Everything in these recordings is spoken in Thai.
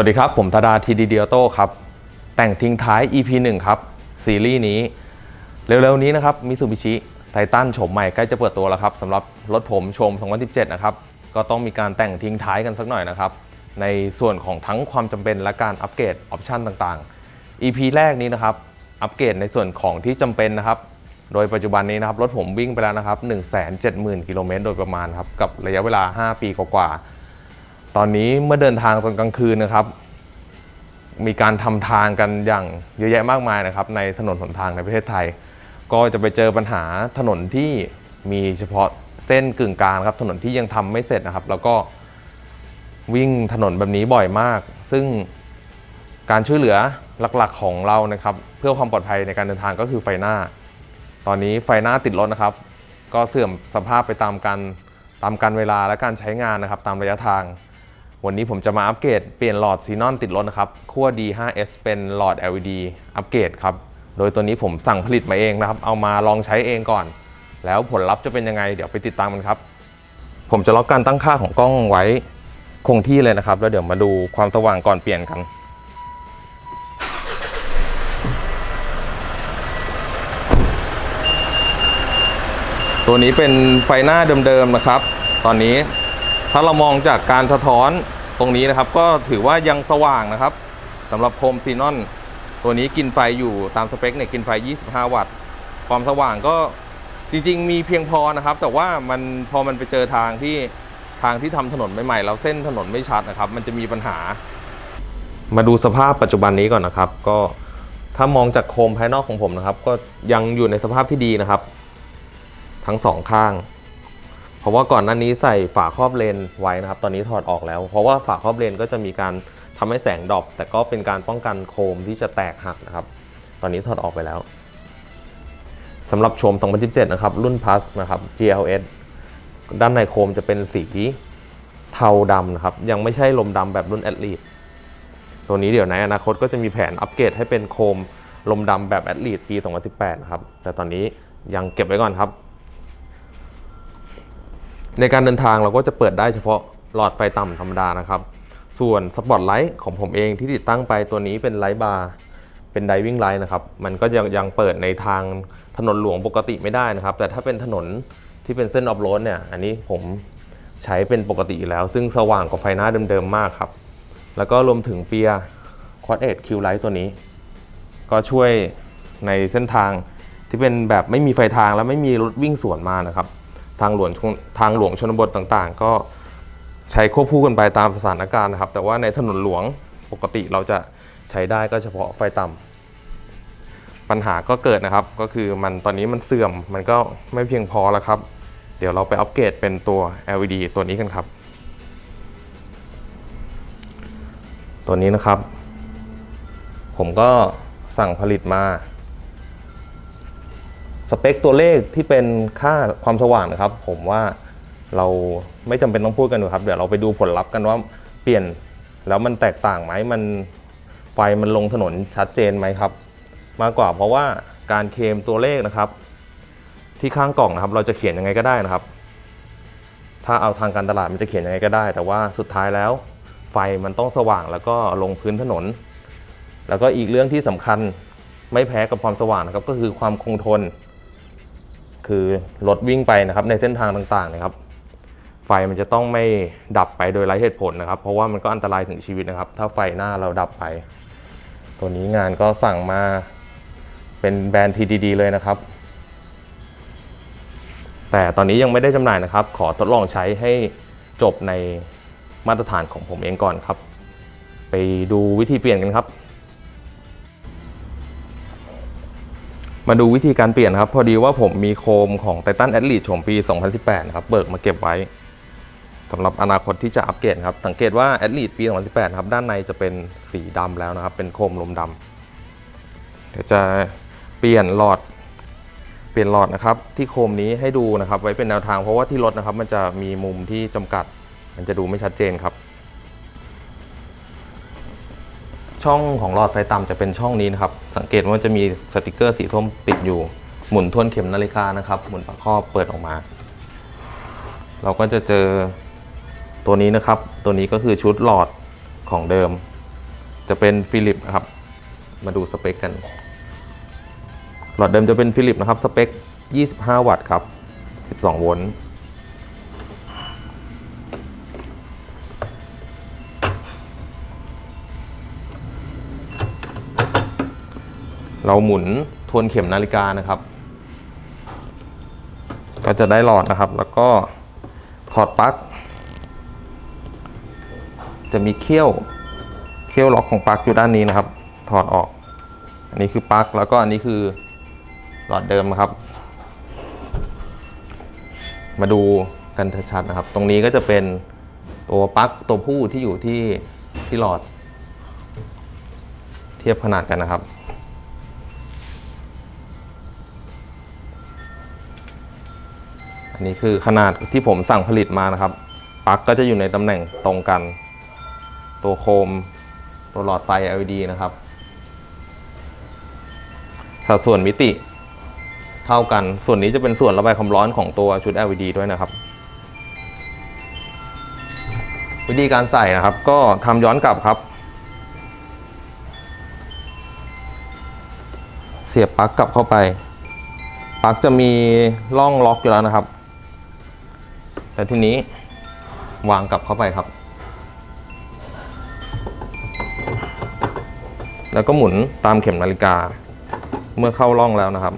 วัสดีครับ ผมธดาทีดีเดียโต้ครับ แต่งทิ้งท้าย EP 1 ครับ ซีรีส์นี้ เร็วๆนี้นะครับมิซูบิชิไททันโฉมใหม่ใกล้จะเปิดตัวแล้วครับสำหรับรถผมชม2017 นะครับ ก็ต้องมีการแต่งทิ้งท้ายกันสักหน่อยนะครับ ในส่วนของทั้งความจำเป็นและการอัปเกรดออปชันต่างๆ EP แรกนี้นะครับ อัปเกรดในส่วนของที่จำเป็นนะครับ โดยปัจจุบันนี้นะครับรถผมวิ่งไปแล้วนะครับ170,000กิโลเมตรโดยประมาณครับกับระยะเวลา 5 ปีกว่าๆ ตอนนี้เมื่อเดินทางตอนกลางคืนนะครับ มีการทำทางกันอย่างเยอะแยะมากมายนะครับ ในถนนหนทางในประเทศไทย ก็จะไปเจอปัญหาถนนที่มีเฉพาะเส้นกึ่งกลางครับ ถนนที่ยังทำไม่เสร็จนะครับ แล้วก็วิ่งถนนแบบนี้บ่อยมาก ซึ่งการช่วยเหลือหลักๆของเรานะครับ เพื่อความปลอดภัยในการเดินทางก็คือไฟหน้า ตอนนี้ไฟหน้าติดรถนะครับ ก็เสื่อมสภาพไปตามกันตามการเวลาและการใช้งานนะครับ ตามระยะทาง วันนี้ผมจะมาอัปเกรดเปลี่ยนหลอดซีนอนติดรถนะครับขั้ว D5S เป็นหลอด LED อัปเกรดครับ โดยตัวนี้ผมสั่งผลิตมาเองนะครับ เอามาลองใช้เองก่อน แล้วผลลัพธ์จะเป็นยังไง เดี๋ยวไปติดตามกันครับ ผมจะล็อกการตั้งค่าของกล้องไว้คงที่เลยนะครับ แล้วเดี๋ยวมาดูความสว่างก่อนเปลี่ยนกันตัวนี้เป็นไฟหน้าเดิมๆนะครับ ตอนนี้ ถ้าเรามองจากการสะท้อนตรงนี้นะครับ ก็ถือว่ายังสว่างนะครับสำหรับโคมซีนอน ตัวนี้กินไฟอยู่ตามสเปคเนี่ยกินไฟ 25 วัตต์ ความสว่างก็จริง ๆ มีเพียงพอนะครับ แต่ว่ามันพอมันไปเจอทางที่ทางที่ทำถนนใหม่ๆแล้วเส้นถนนไม่ชัดนะครับ มันจะมีปัญหา มาดูสภาพปัจจุบันนี้ก่อนนะครับ ก็ถ้ามองจากโคมภายนอกของผมนะครับ ก็ยังอยู่ในสภาพที่ดีนะครับ ทั้งสองข้าง ราะว่าก่อนหน้านี้ใส่ฝาครอบเลนไว้นะครับ ตอนนี้ถอดออกแล้ว เพราะว่าฝาครอบเลนก็จะมีการทำให้แสงดรอปแต่ก็เป็นการป้องกันโคมที่จะแตกหักนะครับ ตอนนี้ถอดออกไปแล้วสำหรับชม2017 นะครับ รุ่น Plus นะครับ GLS ด้านในโคมจะเป็นสีเทาดำนะครับ ยังไม่ใช่ลมดำแบบรุ่น a t l e t ตัวนี้เดี๋ยวในอนาคตก็จะมีแผนอัปเกรดให้เป็นโคมลมดำแบบ Athlete ปี 2018 นะครับ แต่ตอนนี้ยังเก็บไว้ก่อนครับ ในการเดินทางเราก็จะเปิดได้เฉพาะหลอดไฟต่ำธรรมดานะครับ ส่วนสปอตไลท์ของผมเองที่ติดตั้งไปตัวนี้เป็นไลท์บาร์เป็นไดวิ่งไลท์นะครับ มันก็ยังยังเปิดในทางถนนหลวงปกติไม่ได้นะครับ แต่ถ้าเป็นถนนที่เป็นเส้นออฟโรดเนี่ย อันนี้ผมใช้เป็นปกติแล้ว ซึ่งสว่างกว่าไฟหน้าเดิมๆมากครับ แล้วก็รวมถึงเปียควอดเอทคิวไลท์ตัวนี้ ก็ช่วยในเส้นทางที่เป็นแบบไม่มีไฟทางและไม่มีรถวิ่งสวนมานะครับ ทางหลวงชนทางหลวงชนบทต่างๆ ก็ใช้ควบคู่กันไปตามสถานการณ์นะครับ แต่ว่าในถนนหลวงปกติเราจะใช้ได้ก็เฉพาะไฟต่ำปัญหาก็เกิดนะครับ ก็คือมันตอนนี้มันเสื่อมมันก็ไม่เพียงพอแล้วครับ เดี๋ยวเราไปอัปเกรดเป็นตัว LED ตัวนี้กันครับ ตัวนี้นะครับ ผมก็สั่งผลิตมา สเปคตัวเลขที่เป็นค่าความสว่างนะครับ ผมว่าเราไม่จำเป็นต้องพูดกันนะครับ เดี๋ยวเราไปดูผลลัพธ์กันว่าเปลี่ยนแล้วมันแตกต่างไหมมันไฟมันลงถนนชัดเจนไหมครับ มากกว่าเพราะว่าการเคมตัวเลขนะครับ ที่ข้างกล่องนะครับ เราจะเขียนยังไงก็ได้นะครับ ถ้าเอาทางการตลาดมันจะเขียนยังไงก็ได้ แต่ว่าสุดท้ายแล้ว ไฟมันต้องสว่างแล้วก็ลงพื้นถนน แล้วก็อีกเรื่องที่สำคัญไม่แพ้กับความสว่างนะครับก็คือความคงทน คือรถวิ่งไปนะครับในเส้นทางต่างๆนะครับ ไฟมันจะต้องไม่ดับไปโดยไร้เหตุผลนะครับ เพราะว่ามันก็อันตรายถึงชีวิตนะครับ ถ้าไฟหน้าเราดับไป ตัวนี้งานก็สั่งมาเป็นแบรนด์ TDD เลยนะครับ แต่ตอนนี้ยังไม่ได้จำหน่ายนะครับ ขอทดลองใช้ให้จบในมาตรฐานของผมเองก่อนครับ ไปดูวิธีเปลี่ยนกันครับ มาดูวิธีการเปลี่ยนครับ พอดีว่าผมมีโคมของ Titan Athlete โฉมปี 2018นะครับ เบิกมาเก็บไว้สำหรับอนาคตที่จะอัปเกรดครับ สังเกตว่า Athlete ปี 2018 ครับ ด้านในจะเป็นสีดำแล้วนะครับ เป็นโคมลมดำเดี๋ยวจะเปลี่ยนหลอด เปลี่ยนหลอดนะครับ ที่โคมนี้ให้ดูนะครับ ไว้เป็นแนวทางเพราะว่าที่รถนะครับ มันจะมีมุมที่จำกัด มันจะดูไม่ชัดเจนครับ ช่องของหลอดไฟต่ำจะเป็นช่องนี้นะครับ สังเกตว่าจะมีสติกเกอร์สีส้มปิดอยู่ หมุนทวนเข็มนาฬิกานะครับ หมุนฝาครอบเปิดออกมา เราก็จะเจอตัวนี้นะครับ ตัวนี้ก็คือชุดหลอดของเดิม จะเป็นฟิลิปนะครับ มาดูสเปคกัน หลอดเดิมจะเป็นฟิลิปนะครับ สเปค 25 วัตต์ครับ 12 โวลต์ เราหมุนทวนเข็มนาฬิกานะครับ ก็จะได้หลอดนะครับ แล้วก็ถอดปลั๊กจะมีเขี้ยวเขี้ยวล็อกของปลั๊กอยู่ด้านนี้นะครับ ถอดออก อันนี้คือปลั๊กแล้วก็อันนี้คือหลอดเดิมนะครับ มาดูกันชัดๆนะครับ ตรงนี้ก็จะเป็นตัวปลั๊กตัวผู้ที่อยู่ที่ที่หลอด เทียบขนาดกันนะครับ อันนี้คือขนาดที่ผมสั่งผลิตมานะครับปลั๊กก็จะอยู่ในตำแหน่งตรงกัน ตัวโคม ตัวหลอดไฟ LED นะครับ สัดส่วนมิติเท่ากัน ส่วนนี้จะเป็นส่วนระบายความร้อนของตัวชุด LED ด้วยนะครับ วิธีการใส่นะครับ ก็ทำย้อนกลับครับ เสียบปลั๊กกลับเข้าไปปลั๊กจะมีร่องล็อกอยู่แล้วนะครับ แต่ทีนี้วางกลับเข้าไปครับ แล้วก็หมุนตามเข็มนาฬิกา เมื่อเข้าร่องแล้วนะครับ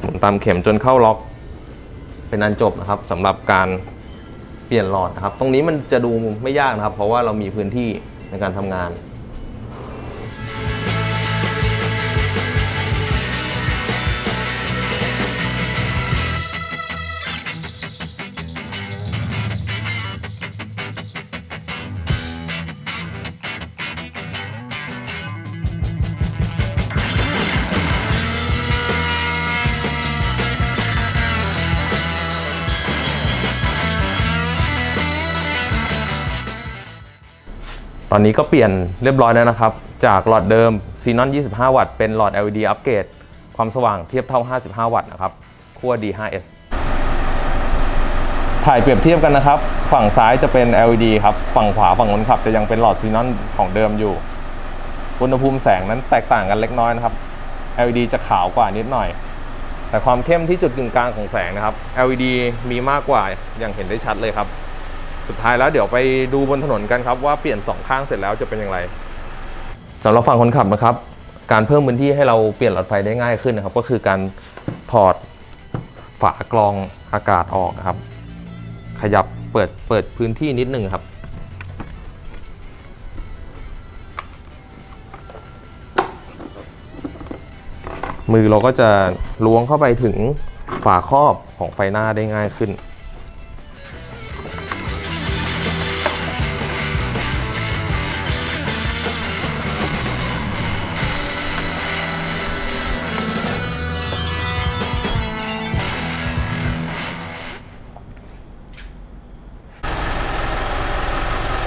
หมุนตามเข็มจนเข้าล็อก เป็นอันจบนะครับสำหรับการเปลี่ยนหลอดนะครับ ตรงนี้มันจะดูไม่ยากนะครับ เพราะว่าเรามีพื้นที่ในการทำงาน อนนี้ก็เปลี่ยนเรียบร้อยแล้วนะครับ จากหลอดเดิมซีนอน 25 วัตต์ เป็นหลอด LED อัปเกรด ความสว่างเทียบเท่า 55 วัตต์นะครับขั้ว D5S ถ่ายเปรียบเทียบกันนะครับ ฝั่งซ้ายจะเป็น LED ครับ ฝั่งขวาฝั่งคนขับจะยังเป็นหลอดซีนอนของเดิมอยู่ อุณหภูมิแสงนั้นแตกต่างกันเล็กน้อยนะครับ LED จะขาวกว่านิดหน่อย แต่ความเข้มที่จุดกึ่งกลางของแสงนะครับ LED มีมากกว่าอย่างเห็นได้ชัดเลยครับ สุดท้ายแล้วเดี๋ยวไปดูบนถนนกันครับว่าเปลี่ยนสองข้างเสร็จแล้วจะเป็นอย่างไรสำหรับฝั่งคนขับนะครับการเพิ่มพื้นที่ให้เราเปลี่ยนหลอดไฟได้ง่ายขึ้นนะครับ ก็คือการถอดฝากรองอากาศออกนะครับ ขยับเปิดเปิดพื้นที่นิดนึงครับ มือเราก็จะล้วงเข้าไปถึงฝาครอบของไฟหน้าได้ง่ายขึ้น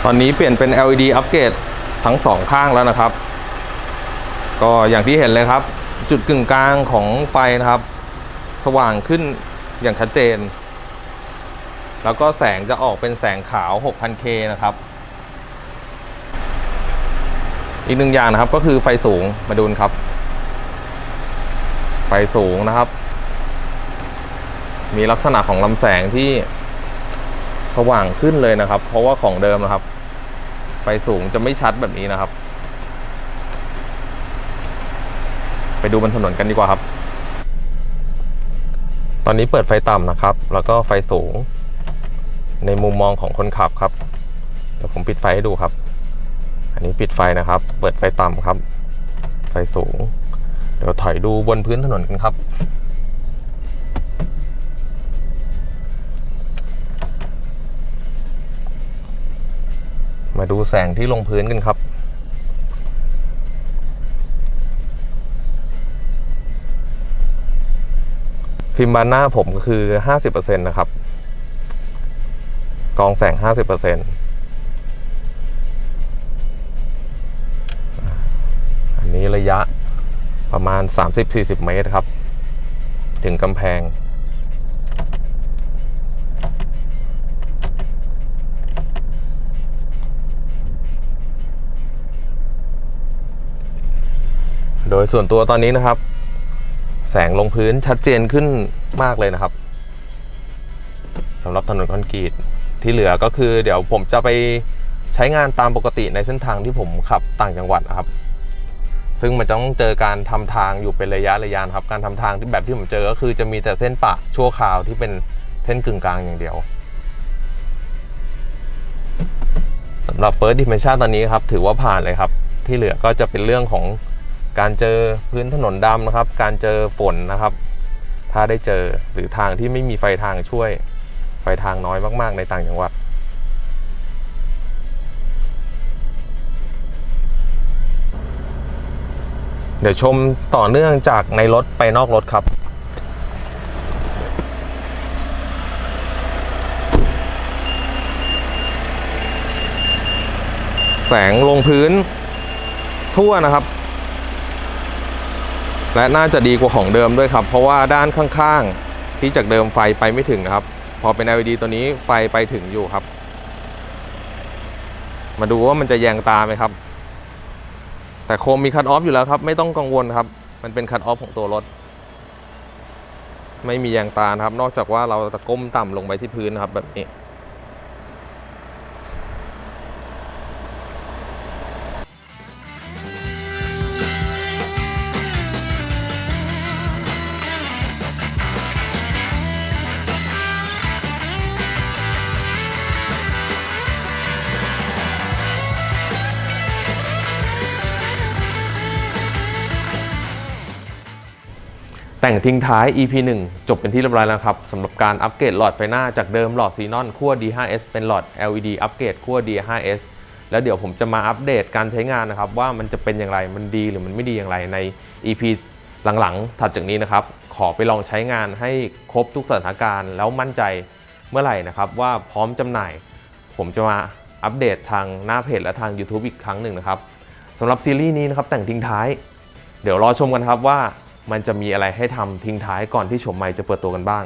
อนนี้เปลี่ยนเป็น LED อัปเกรดทั้งสองข้างแล้วนะครับ ก็อย่างที่เห็นเลยครับ จุดกึ่งกลางของไฟนะครับ สว่างขึ้นอย่างชัดเจน แล้วก็แสงจะออกเป็นแสงขาว 6,000K นะครับ อีกหนึ่งอย่างนะครับก็คือไฟสูงมาดูนะครับ ไฟสูงนะครับ มีลักษณะของลำแสงที่สว่างขึ้นเลยนะครับ เพราะว่าของเดิมนะครับ ฟสูงจะไม่ชัดแบบนี้นะครับ ไปดูบนถนนกันดีกว่าครับ ตอนนี้เปิดไฟต่ำนะครับ แล้วก็ไฟสูง ในมุมมองของคนขับครับ เดี๋ยวผมปิดไฟให้ดูครับ อันนี้ปิดไฟนะครับ เปิดไฟต่ำครับ ไฟสูง เดี๋ยวถอยดูบนพื้นถนนกันครับ มาดูแสงที่ลงพื้นกันครับ ฟิล์มบานหน้าผมก็คือ 50%นะครับ กองแสง 50%อันนี้ระยะประมาณ 30-40 เมตรครับ ถึงกำแพง โดยส่วนตัวตอนนี้นะครับ แสงลงพื้นชัดเจนขึ้นมากเลยนะครับสำหรับถนนคอนกรีตที่เหลือก็คือ เดี๋ยวผมจะไปใช้งานตามปกติในเส้นทางที่ผมขับต่างจังหวัดนะครับ ซึ่งมันจะต้องเจอการทำทางอยู่เป็นระยะระยะครับ การทำทางที่แบบที่ผมเจอก็คือจะมีแต่เส้นปะชั่วคราวที่เป็นเส้นกึ่งกลางอย่างเดียวสำหรับ First Dimension ตอนนี้ครับ ถือว่าผ่านเลยครับ ที่เหลือก็จะเป็นเรื่องของ การเจอพื้นถนนดำนะครับ การเจอฝนนะครับ ถ้าได้เจอหรือทางที่ไม่มีไฟทางช่วย ไฟทางน้อยมาก ๆ ในต่างจังหวัด เดี๋ยวชมต่อเนื่องจากในรถไปนอกรถครับแสงลงพื้นทั่วนะครับ และน่าจะดีกว่าของเดิมด้วยครับ เพราะว่าด้านข้างๆ ที่จากเดิมไฟไปไม่ถึงนะครับ พอเป็น LED ตัวนี้ไฟไปถึงอยู่ครับ มาดูว่ามันจะแยงตาไหมครับ แต่โคมมีคัตออฟอยู่แล้วครับ ไม่ต้องกังวลครับ มันเป็นคัตออฟของตัวรถ ไม่มีแยงตานะครับ นอกจากว่าเราจะก้มต่ำลงไปที่พื้นนะครับแบบนี้ แต่งทิ้งท้าย EP 1 จบเป็นที่เรียบร้อยแล้วครับสำหรับการอัปเกรดหลอดไฟหน้าจากเดิมหลอดซีนอนขั้ว D5S เป็นหลอด LED อัปเกรดขั้ว D5S แล้วเดี๋ยวผมจะมาอัปเดตการใช้งานนะครับ ว่ามันจะเป็นอย่างไรมันดีหรือมันไม่ดีอย่างไรใน EP หลังๆ ถัดจากนี้นะครับ ขอไปลองใช้งานให้ครบทุกสถานการณ์แล้วมั่นใจเมื่อไหร่นะครับว่าพร้อมจำหน่าย ผมจะมาอัปเดตทางหน้าเพจและทาง YouTube อีกครั้งหนึ่งนะครับสำหรับซีรีส์นี้นะครับแต่งทิ้งท้าย เดี๋ยวรอชมกันครับว่า มันจะมีอะไรให้ทำทิ้งท้ายก่อนที่ชมใหม่จะเปิดตัวกันบ้าง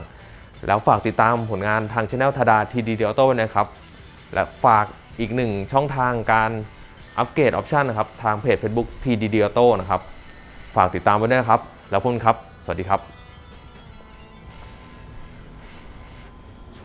แล้วฝากติดตามผลงานทางช anel ทดาทีดีเดียโต้นะครับ และฝากอีกหนึ่งช่องทางการอัปเกรดออปชันนะครับ ทางเพจ Facebook ทีดีเดียโต้นะครับ ฝากติดตามไว้ด้วยนะครับ แล้วพบกันครับ สวัสดีครับ